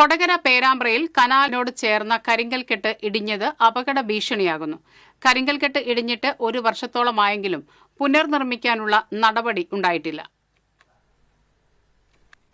കൊടകര പേരാമ്പ്രയിൽ കനാലിനോട് ചേർന്ന കരിങ്കൽക്കെട്ട് ഇടിഞ്ഞത് അപകട ഭീഷണിയാകുന്നു. കരിങ്കൽക്കെട്ട് ഇടിഞ്ഞിട്ട് ഒരു വർഷത്തോളമായെങ്കിലും പുനർനിർമ്മിക്കാനുള്ള നടപടി ഉണ്ടായിട്ടില്ല.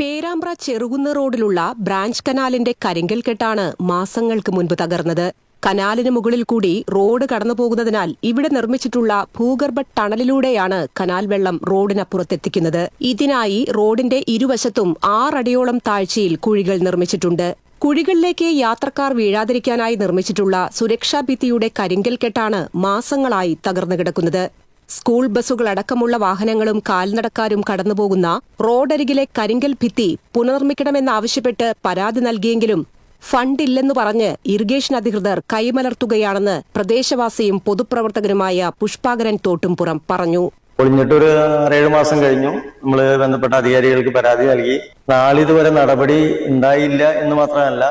പേരാമ്പ്ര ചെറുകുന്ന റോഡിലുള്ള ബ്രാഞ്ച് കനാലിന്റെ കരിങ്കൽക്കെട്ടാണ് മാസങ്ങൾക്ക് മുൻപ് തകർന്നത്. കനാലിന് മുകളിൽ കൂടി റോഡ് കടന്നു പോകുന്നതിനാൽ ഇവിടെ നിർമ്മിച്ചിട്ടുള്ള ഭൂഗർഭ ടണലിലൂടെയാണ് കനാൽ വെള്ളം റോഡിനപ്പുറത്തെത്തിക്കുന്നത്. ഇതിനായി റോഡിന്റെ ഇരുവശത്തും ആറടിയോളം താഴ്ചയിൽ കുഴികൾ നിർമ്മിച്ചിട്ടുണ്ട്. കുഴികളിലേക്ക് യാത്രക്കാർ വീഴാതിരിക്കാനായി നിർമ്മിച്ചിട്ടുള്ള സുരക്ഷാ ഭിത്തിയുടെ കരിങ്കൽ കെട്ടാണ് മാസങ്ങളായി തകർന്നു കിടക്കുന്നത്. സ്കൂൾ ബസ്സുകളടക്കമുള്ള വാഹനങ്ങളും കാൽനടക്കാരും കടന്നുപോകുന്ന റോഡരികിലെ കരിങ്കൽ ഭിത്തി പുനർനിർമ്മിക്കണമെന്നാവശ്യപ്പെട്ട് പരാതി നൽകിയെങ്കിലും ഫണ്ടില്ലെന്ന് പറഞ്ഞ് ഇറിഗേഷൻ അധികൃതർ കൈമലർത്തുകയാണെന്ന് പ്രദേശവാസിയും പൊതുപ്രവർത്തകനുമായ പുഷ്പാകരൻ തോട്ടുംപുറം പറഞ്ഞു. ഒളിഞ്ഞിട്ടൊരു ആറേഴ് മാസം കഴിഞ്ഞു. നമ്മൾ ബന്ധപ്പെട്ട അധികാരികൾക്ക് പരാതി നൽകി. നാളിതുവരെ നടപടി ഉണ്ടായില്ല എന്ന് മാത്രമല്ല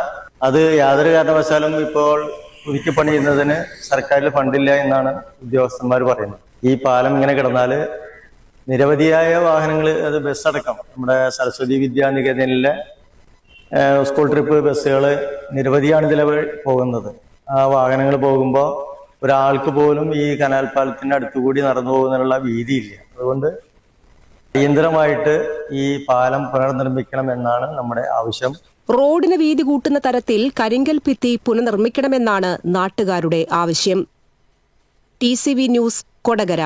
അത് യാതൊരു കാരണവശാലും ഇപ്പോൾ പുതുക്കി പണിയുന്നതിന് സർക്കാരിൽ ഫണ്ടില്ല എന്നാണ് ഉദ്യോഗസ്ഥന്മാർ പറയുന്നത്. ഈ പാലം ഇങ്ങനെ കിടന്നാൽ നിരവധിയായ വാഹനങ്ങൾ അത് ബസ് അടക്കം നമ്മുടെ സരസ്വതി വിദ്യാനികേതനിലെ സ്കൂൾ ട്രിപ്പ് ബസ്സുകൾ നിരവധിയാണ് ഇതിൽ പോകുന്നത്. ആ വാഹനങ്ങൾ പോകുമ്പോൾ ഒരാൾക്ക് പോലും ഈ കനാൽ പാലത്തിന്റെ അടുത്തുകൂടി നടന്നു പോകുന്നതിനുള്ള വീതിയില്ല. അതുകൊണ്ട് അടിയന്തരമായിട്ട് ഈ പാലം പുനർനിർമ്മിക്കണം എന്നാണ് നമ്മുടെ ആവശ്യം. റോഡിന് വീതി കൂട്ടുന്ന തരത്തിൽ കരിങ്കൽ ഭിത്തി പുനർനിർമ്മിക്കണമെന്നാണ് നാട്ടുകാരുടെ ആവശ്യം. T news Kodakara.